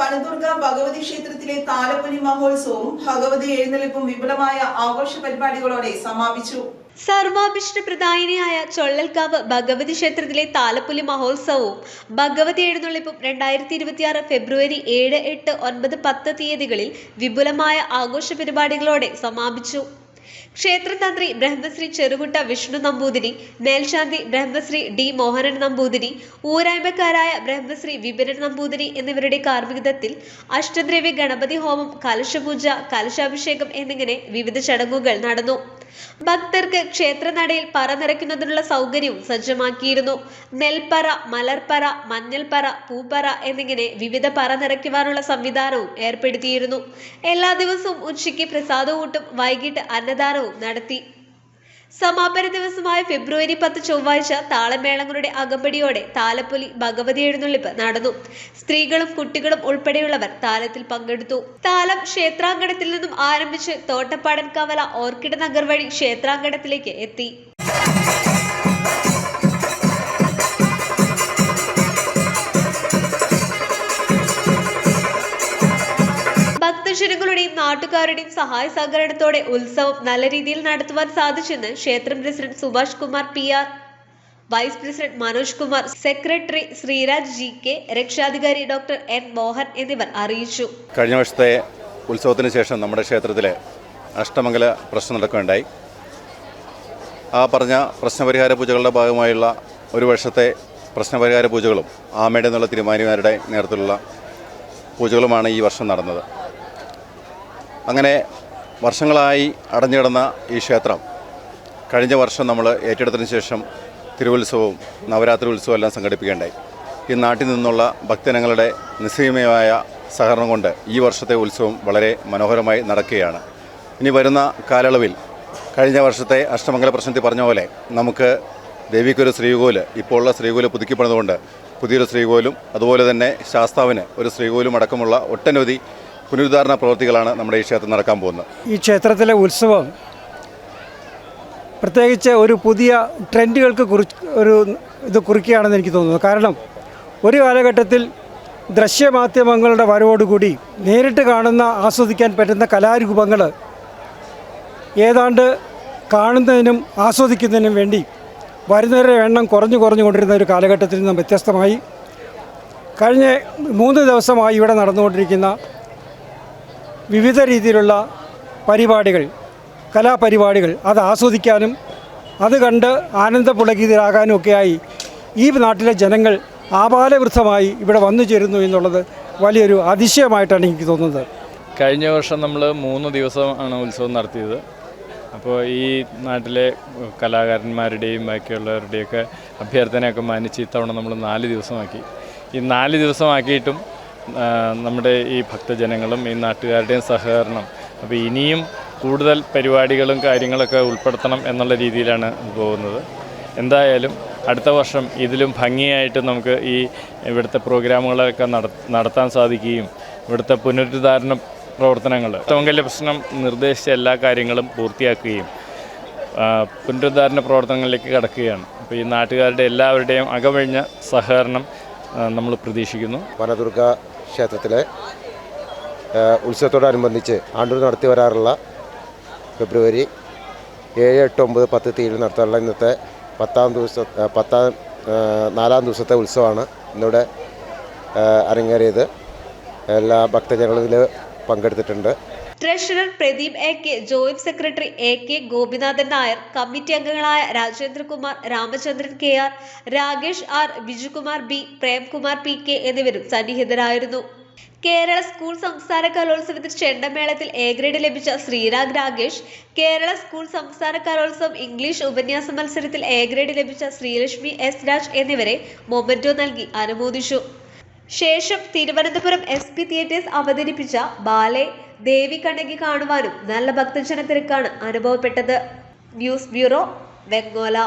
വനദുർഗ ഭഗവതി ക്ഷേത്രത്തിലെ താലപ്പൊലി മഹോത്സവവും ഭഗവതി എഴുന്നള്ളിപ്പും വിപുലമായ ആഘോഷ പരിപാടികളോടെ സമാപിച്ചു. സർവാഭിഷ്ട പ്രധാനിയായ ചൊള്ളൽക്കാവ് ഭഗവതി ക്ഷേത്രത്തിലെ താലപ്പൊലി മഹോത്സവവും ഭഗവതി എഴുന്നള്ളിപ്പും രണ്ടായിരത്തി ഇരുപത്തിയാറ് ഫെബ്രുവരി ഏഴ് എട്ട് ഒൻപത് പത്ത് തീയതികളിൽ വിപുലമായ ആഘോഷ പരിപാടികളോടെ സമാപിച്ചു. ക്ഷേത്രതന്ത്രി ബ്രഹ്മശ്രീ ചെറുകുട്ട വിഷ്ണു നമ്പൂതിരി മേൽശാന്തി ബ്രഹ്മശ്രീ ഡി മോഹനൻ നമ്പൂതിരി ഊരായ്മക്കാരായ ബ്രഹ്മശ്രീ വിപിനൻ നമ്പൂതിരി എന്നിവരുടെ കാർമ്മികത്വത്തിൽ അഷ്ടദ്രവ്യ ഗണപതി ഹോമം കലശപൂജ കലശാഭിഷേകം എന്നിങ്ങനെ വിവിധ ചടങ്ങുകൾ നടന്നു. ഭക്തർക്ക് ക്ഷേത്രനടയിൽ പറ നിറയ്ക്കുന്നതിനുള്ള സൗകര്യവും സജ്ജമാക്കിയിരുന്നു. നെൽപ്പറ മലർപ്പറ മഞ്ഞൾപ്പറ പൂപ്പറ എന്നിങ്ങനെ വിവിധ പറ നിറയ്ക്കുവാനുള്ള സംവിധാനവും ഏർപ്പെടുത്തിയിരുന്നു. എല്ലാ ദിവസവും ഉച്ചയ്ക്ക് പ്രസാദ കൂട്ടും വൈകിട്ട് അന്നദാനവും നടത്തി. സമാപന ദിവസമായ ഫെബ്രുവരി പത്ത് ചൊവ്വാഴ്ച താളമേളങ്ങളുടെ അകമ്പടിയോടെ താലപ്പൊലി ഭഗവതി എഴുന്നള്ളിപ്പ് നടന്നു. സ്ത്രീകളും കുട്ടികളും ഉൾപ്പെടെയുള്ളവർ താലത്തിൽ പങ്കെടുത്തു. താലം ക്ഷേത്രാങ്കണത്തിൽ നിന്നും ആരംഭിച്ച് തോട്ടപ്പാടൻ കവല ഓർക്കിഡ് നഗർ വഴി ക്ഷേത്രാങ്കണത്തിലേക്ക് എത്തി. ഭക്തജനങ്ങളുടെയും നാട്ടുകാരുടെയും സഹായ സഹകരണത്തോടെ ഉത്സവം നല്ല രീതിയിൽ നടത്തുവാൻ സാധിച്ചെന്ന് ക്ഷേത്രം president Subhash Kumar P R vice president Manoj Kumar secretary Sreeraj G K രക്ഷാധികാരി ഡോക്ടർ എൻ മോഹൻ എന്നിവർ അറിയിച്ചു. കഴിഞ്ഞ വർഷത്തെ ഉത്സവത്തിന് ശേഷം നമ്മുടെ ക്ഷേത്രത്തിൽ അഷ്ടമംഗല പ്രശ്നം നടക്കുകയുണ്ടായി. ആ പറഞ്ഞ പ്രശ്നപരിഹാര പൂജകളുടെ ഭാഗമായുള്ള ഒരു വർഷത്തെ പ്രശ്നപരിഹാര പൂജകളും ആമയുടെ എന്നുള്ള തിരുമാനിമാരുടെ നേതൃത്വത്തിലുള്ള പൂജകളുമാണ് ഈ വർഷം നടന്നത്. അങ്ങനെ വർഷങ്ങളായി അടഞ്ഞുകിടന്ന ഈ ക്ഷേത്രം കഴിഞ്ഞ വർഷം നമ്മൾ ഏറ്റെടുത്തതിന് ശേഷം തിരുവുത്സവവും നവരാത്രി ഉത്സവവും എല്ലാം സംഘടിപ്പിക്കേണ്ടായി ഈ നാട്ടിൽ നിന്നുള്ള ഭക്തജനങ്ങളുടെ നിസ്സീമമായ സഹകരണം കൊണ്ട് ഈ വർഷത്തെ ഉത്സവം വളരെ മനോഹരമായി നടക്കുകയാണ്. ഇനി വരുന്ന കാലയളവിൽ കഴിഞ്ഞ വർഷത്തെ അഷ്ടമംഗല പ്രശ്നത്തിൽ പറഞ്ഞ പോലെ നമുക്ക് ദേവിക്കൊരു ശ്രീകോൽ ഇപ്പോൾ ഉള്ള ശ്രീകോൽ പുതുക്കിപ്പണിതുകൊണ്ട് പുതിയൊരു ശ്രീകോലും അതുപോലെ തന്നെ ശാസ്താവിന് ഒരു ശ്രീകോലും അടക്കമുള്ള ഒട്ടനവധി പുനരുദ്ധാരണ പ്രവൃത്തികളാണ് നമ്മുടെ ഈ ക്ഷേത്രം നടക്കാൻ പോകുന്നത്. ഈ ക്ഷേത്രത്തിലെ ഉത്സവം പ്രത്യേകിച്ച് ഒരു പുതിയ ട്രെൻഡുകൾക്ക് കുറി ഒരു ഇത് കുറിക്കുകയാണെന്ന് എനിക്ക് തോന്നുന്നു. കാരണം ഒരു കാലഘട്ടത്തിൽ ദൃശ്യമാധ്യമങ്ങളുടെ വരവോടുകൂടി നേരിട്ട് കാണുന്ന ആസ്വദിക്കാൻ പറ്റുന്ന കലാരൂപങ്ങൾ ഏതാണ്ട് കാണുന്നതിനും ആസ്വദിക്കുന്നതിനും വേണ്ടി വരുന്നവരുടെ എണ്ണം കുറഞ്ഞു കുറഞ്ഞു കൊണ്ടിരുന്ന ഒരു കാലഘട്ടത്തിൽ നിന്നും വ്യത്യസ്തമായി കഴിഞ്ഞ മൂന്ന് ദിവസമായി ഇവിടെ നടന്നുകൊണ്ടിരിക്കുന്ന വിവിധ രീതിയിലുള്ള പരിപാടികൾ കലാപരിപാടികൾ അത് ആസ്വദിക്കാനും അത് കണ്ട് ആനന്ദപുളകിതരാകാനും ഒക്കെയായി ഈ നാട്ടിലെ ജനങ്ങൾ ആപാലവൃദ്ധമായി ഇവിടെ വന്നു ചേരുന്നു എന്നുള്ളത് വലിയൊരു അതിശയമായിട്ടാണ് എനിക്ക് തോന്നുന്നത്. കഴിഞ്ഞ വർഷം നമ്മൾ മൂന്ന് ദിവസമാണ് ഉത്സവം നടത്തിയത്. അപ്പോൾ ഈ നാട്ടിലെ കലാകാരന്മാരുടെയും ബാക്കിയുള്ളവരുടെയൊക്കെ അഭ്യർത്ഥനയൊക്കെ മാനിച്ച് ഇത്തവണ നമ്മൾ നാല് ദിവസമാക്കി. ഈ നാല് ദിവസമാക്കിയിട്ടും നമ്മുടെ ഈ ഭക്തജനങ്ങളും ഈ നാട്ടുകാരുടെയും സഹകരണം. അപ്പോൾ ഇനിയും കൂടുതൽ പരിപാടികളും കാര്യങ്ങളൊക്കെ ഉൾപ്പെടുത്തണം എന്നുള്ള രീതിയിലാണ് പോകുന്നത്. എന്തായാലും അടുത്ത വർഷം ഇതിലും ഭംഗിയായിട്ട് നമുക്ക് ഈ ഇവിടുത്തെ പ്രോഗ്രാമുകളൊക്കെ നടത്താൻ സാധിക്കുകയും ഇവിടുത്തെ പുനരുദ്ധാരണ പ്രവർത്തനങ്ങൾ മംഗല്യ പ്രശ്നം നിർദ്ദേശിച്ച എല്ലാ കാര്യങ്ങളും പൂർത്തിയാക്കുകയും പുനരുദ്ധാരണ പ്രവർത്തനങ്ങളിലേക്ക് കടക്കുകയാണ്. അപ്പോൾ ഈ നാട്ടുകാരുടെ എല്ലാവരുടെയും അകമഴിഞ്ഞ സഹകരണം നമ്മൾ പ്രതീക്ഷിക്കുന്നു. വനദുർഗ ക്ഷേത്രത്തിലെ ഉത്സവത്തോടനുബന്ധിച്ച് ആണ്ടൂർ നടത്തി വരാറുള്ള ഫെബ്രുവരി ഏഴ് എട്ട് ഒമ്പത് പത്ത് തീയതി നടത്താനുള്ള ഇന്നത്തെ പത്താം ദിവസ പത്താം നാലാം ദിവസത്തെ ഉത്സവമാണ് ഇന്നിവിടെ അരങ്ങേറിയത്. എല്ലാ ഭക്തജനങ്ങളും ഇതിൽ പങ്കെടുത്തിട്ടുണ്ട്. Treasurer Pradeep A K joint secretary A K Gopinathan Nair committee അംഗങ്ങളായ Rajendrakumar Ramachandran K R Rakesh R Bijukumar B Premkumar P K എന്നിവരും സന്നിഹിതരായിരുന്നു. കേരള സ്കൂൾ സംസ്ഥാന കലോത്സവത്തിൽ ചെണ്ടമേളത്തിൽ എ ഗ്രേഡ് ലഭിച്ച ശ്രീരാഗ് രാകേഷ് കേരള സ്കൂൾ സംസ്ഥാന കലോത്സവം ഇംഗ്ലീഷ് ഉപന്യാസ മത്സരത്തിൽ എ ഗ്രേഡ് ലഭിച്ച ശ്രീലക്ഷ്മി എസ് രാജ് എന്നിവരെ മൊമെന്റോ നൽകി അനുമോദിച്ചു. ശേഷം തിരുവനന്തപുരം എസ് പി തിയേറ്റേഴ്സ് അവതരിപ്പിച്ച ബാലെ ദേവി കണ്ണകി കാണുവാനും നല്ല ഭക്തജന തിരക്കാണ് അനുഭവപ്പെട്ടത്. News bureau Vengola